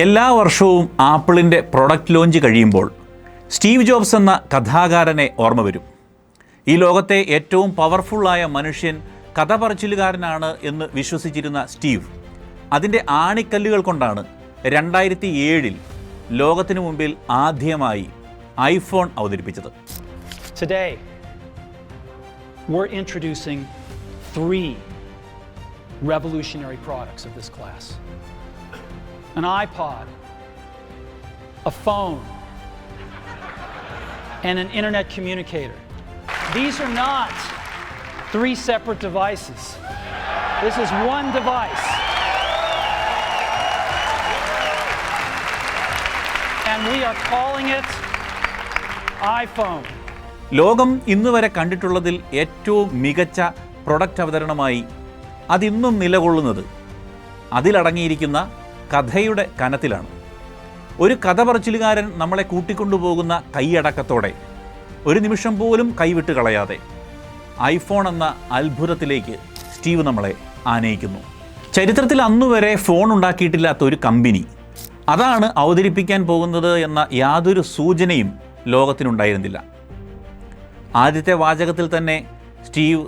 എല്ലാ വർഷവും ആപ്പിളിന്റെ പ്രൊഡക്റ്റ് ലോഞ്ച് കഴിയുമ്പോൾ സ്റ്റീവ് ജോബ്സ് എന്ന കഥാകാരനെ ഓർമ്മ വരും. ഈ ലോകത്തെ ഏറ്റവും പവർഫുള്ളായ മനുഷ്യൻ കഥ പറച്ചിലുകാരനാണ് എന്ന് വിശ്വസിച്ചിരുന്ന സ്റ്റീവ്. അതിന്റെ ആണിക്കല്ലുകൾ കൊണ്ടാണ് രണ്ടായിരത്തി ഏഴിൽ ലോകത്തിനു മുമ്പിൽ ആദ്യമായി ഐഫോൺ അവതരിപ്പിച്ചത്. Today, we're introducing three revolutionary products of an iPod, a phone, and an internet communicator. These are not three separate devices, this is one device. And we are calling it iPhone. ലോകം ഇന്ന് വരെ കണ്ടിട്ടുള്ളതിൽ ഏറ്റവും മികച്ച product അവതരണമായി അതിന്നും നിലകൊള്ളുന്നത് അതിലടങ്ങിയിരിക്കുന്ന കഥയുടെ കനത്തിലാണ്. ഒരു കഥ പറച്ചിലുകാരൻ നമ്മളെ കൂട്ടിക്കൊണ്ടുപോകുന്ന കൈയടക്കത്തോടെ ഒരു നിമിഷം പോലും കൈവിട്ട് കളയാതെ ഐഫോൺ എന്ന അത്ഭുതത്തിലേക്ക് സ്റ്റീവ് നമ്മളെ ആനയിക്കുന്നു. ചരിത്രത്തിൽ അന്നുവരെ ഫോൺ ഉണ്ടാക്കിയിട്ടില്ലാത്ത ഒരു കമ്പനി. അതാണ് അവതരിപ്പിക്കാൻ പോകുന്നത് എന്ന യാതൊരു സൂചനയും ലോകത്തിനുണ്ടായിരുന്നില്ല. ആദ്യത്തെ വാചകത്തിൽ തന്നെ സ്റ്റീവ്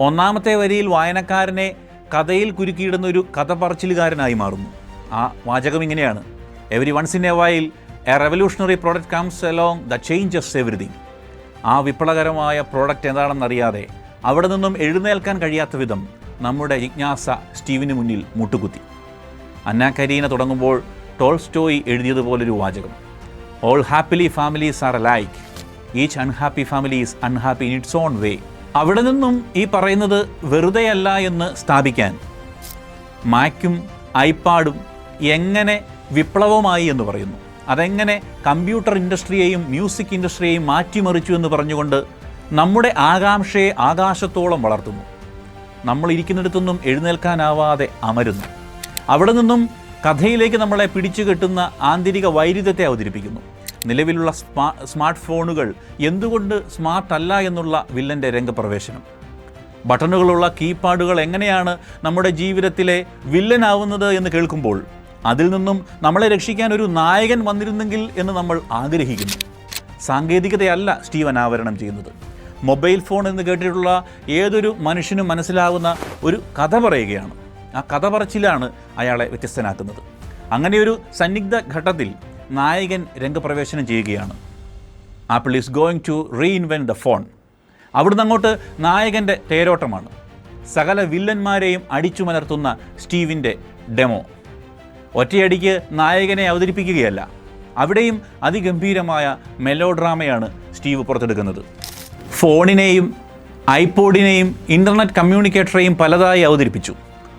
ഒന്നാമത്തെ വരിയിൽ വായനക്കാരനെ കഥയിൽ കുരുക്കിയിടുന്ന ഒരു കഥ പറച്ചിലുകാരനായി മാറുന്നു. ആ വാചകം ഇങ്ങനെയാണ്. Every once in a while a revolutionary product comes along the changes everything ആ വിപ്ലവകരമായ പ്രോഡക്റ്റ് എന്താണെന്നറിയാതെ അവിടെ നിന്നും എഴുന്നേൽക്കാൻ കഴിയാത്ത വിധം നമ്മുടെ ജിജ്ഞാസ സ്റ്റീവിന് മുന്നിൽ മുട്ടുകുത്തി. അന്നാ കരീന തുടങ്ങുമ്പോൾ ടോൾസ്റ്റോയി എഴുതിയതുപോലൊരു വാചകം. All happily families are like each unhappy family is unhappy in its own way അവിടെ നിന്നും ഈ പറയുന്നത് വെറുതെയല്ല എന്ന് സ്ഥാപിക്കാൻ. മാക്കും ഐപാഡും എങ്ങനെ വിപ്ലവമായി എന്ന് പറയുന്നു. അതെങ്ങനെ കമ്പ്യൂട്ടർ ഇൻഡസ്ട്രിയെയും മ്യൂസിക് ഇൻഡസ്ട്രിയെയും മാറ്റിമറിച്ചു എന്ന് പറഞ്ഞുകൊണ്ട് നമ്മുടെ ആകാംക്ഷയെ ആകാശത്തോളം വളർത്തുന്നു. നമ്മൾ ഇരിക്കുന്നിടത്തുനിന്നും എഴുന്നേൽക്കാനാവാതെ അമരുന്നു. അവിടെ നിന്നും കഥയിലേക്ക് നമ്മളെ പിടിച്ചു കെട്ടുന്ന ആന്തരിക വൈരുദ്ധ്യത്തെ അവതരിപ്പിക്കുന്നു. നിലവിലുള്ള സ്മാ സ്മാർട്ട് ഫോണുകൾ എന്തുകൊണ്ട് സ്മാർട്ട് അല്ല എന്നുള്ള വില്ലന്റെ രംഗപ്രവേശനം. ബട്ടണുകളുള്ള കീപാഡുകൾ എങ്ങനെയാണ് നമ്മുടെ ജീവിതത്തിലെ വില്ലനാവുന്നത് എന്ന് കേൾക്കുമ്പോൾ അതിൽ നിന്നും നമ്മളെ രക്ഷിക്കാൻ ഒരു നായകൻ വന്നിരുന്നെങ്കിൽ എന്ന് നമ്മൾ ആഗ്രഹിക്കുന്നു. സാങ്കേതികതയല്ല സ്റ്റീവ് അനാവരണം ചെയ്യുന്നത്. മൊബൈൽ ഫോൺ എന്ന് കേട്ടിട്ടുള്ള ഏതൊരു മനുഷ്യനും മനസ്സിലാവുന്ന ഒരു കഥ പറയുകയാണ്. ആ കഥ പറച്ചിലാണ് അയാളെ വ്യത്യസ്തനാക്കുന്നത്. അങ്ങനെ ഒരു സന്നിഗ്ധ ഘട്ടത്തിൽ നായകൻ രംഗപ്രവേശനം ചെയ്യുകയാണ്. Apple is going to reinvent the phone അവിടുന്ന് അങ്ങോട്ട് നായകന്റെ തേരോട്ടമാണ്. സകല വില്ലന്മാരെയും അടിച്ചുമലർത്തുന്ന സ്റ്റീവിന്റെ ഡെമോ. ഒറ്റയടിക്ക് നായകനെ അവതരിപ്പിക്കുകയല്ല. അവിടെയും അതിഗംഭീരമായ മെലോ ഡ്രാമയാണ് സ്റ്റീവ് പുറത്തെടുക്കുന്നത്. ഫോണിനെയും ഐപോഡിനെയും ഇന്റർനെറ്റ് കമ്മ്യൂണിക്കേറ്ററെയും പലതായി അവതരിപ്പിച്ചു.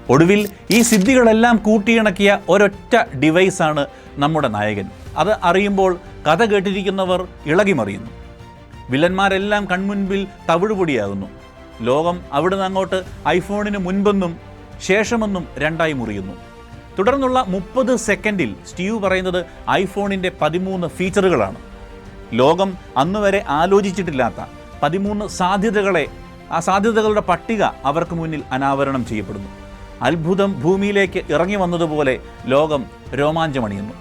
ഒടുവിൽ ഈ സിദ്ധികളെല്ലാം കൂട്ടിയിണക്കിയ ഒരൊറ്റ ഡിവൈസാണ് നമ്മുടെ നായകൻ. അത് അറിയുമ്പോൾ കഥ കേട്ടിരിക്കുന്നവർ ഇളകിമറിയുന്നു. വില്ലന്മാരെല്ലാം കൺമുൻപിൽ തവിടുപൊടിയാകുന്നു ലോകം അവിടുന്ന് അങ്ങോട്ട് ഐഫോണിന് മുൻപെന്നും ശേഷമെന്നും രണ്ടായി മുറിയുന്നു. തുടർന്നുള്ള മുപ്പത് സെക്കൻഡിൽ സ്റ്റീവ് പറയുന്നത് ഐഫോണിന്റെ പതിമൂന്ന് ഫീച്ചറുകളാണ്. ലോകം അന്നുവരെ ആലോചിച്ചിട്ടില്ലാത്ത പതിമൂന്ന് സാധ്യതകളെ ആ സാധ്യതകളുടെ പട്ടിക അവർക്ക് മുന്നിൽ അനാവരണം ചെയ്യപ്പെടുന്നു. അത്ഭുതം ഭൂമിയിലേക്ക് ഇറങ്ങി വന്നതുപോലെ ലോകം രോമാഞ്ചമണിയുന്നു.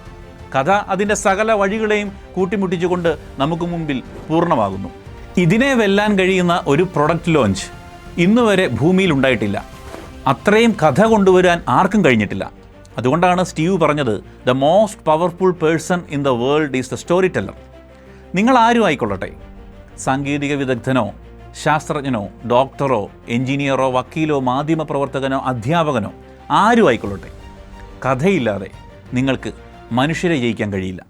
കഥ അതിന്റെ സകല വഴികളെയും കൂട്ടിമുട്ടിച്ചുകൊണ്ട് നമുക്ക് മുമ്പിൽ പൂർണമാകുന്നു. ഇതിനെ വെല്ലാൻ കഴിയുന്ന ഒരു പ്രൊഡക്റ്റ് ലോഞ്ച് ഇന്നുവരെ ഭൂമിയിൽ ഉണ്ടായിട്ടില്ല. അത്രയും കഥ കൊണ്ടുവരാൻ ആർക്കും കഴിഞ്ഞിട്ടില്ല. അതുകൊണ്ടാണ് സ്റ്റീവ് പറഞ്ഞത് the most powerful person in the world is the storyteller നിങ്ങൾ ആരും ആയിക്കൊള്ളട്ടെ. സാങ്കേതിക വിദഗ്ധനോ ശാസ്ത്രജ്ഞനോ ഡോക്ടറോ എഞ്ചിനീയറോ വക്കീലോ മാധ്യമ പ്രവർത്തകനോ അധ്യാപകനോ ആരും ആയിക്കൊള്ളട്ടെ. കഥയില്ലാതെ നിങ്ങൾക്ക് മനുഷ്യരെ ജയിക്കാൻ കഴിയില്ല.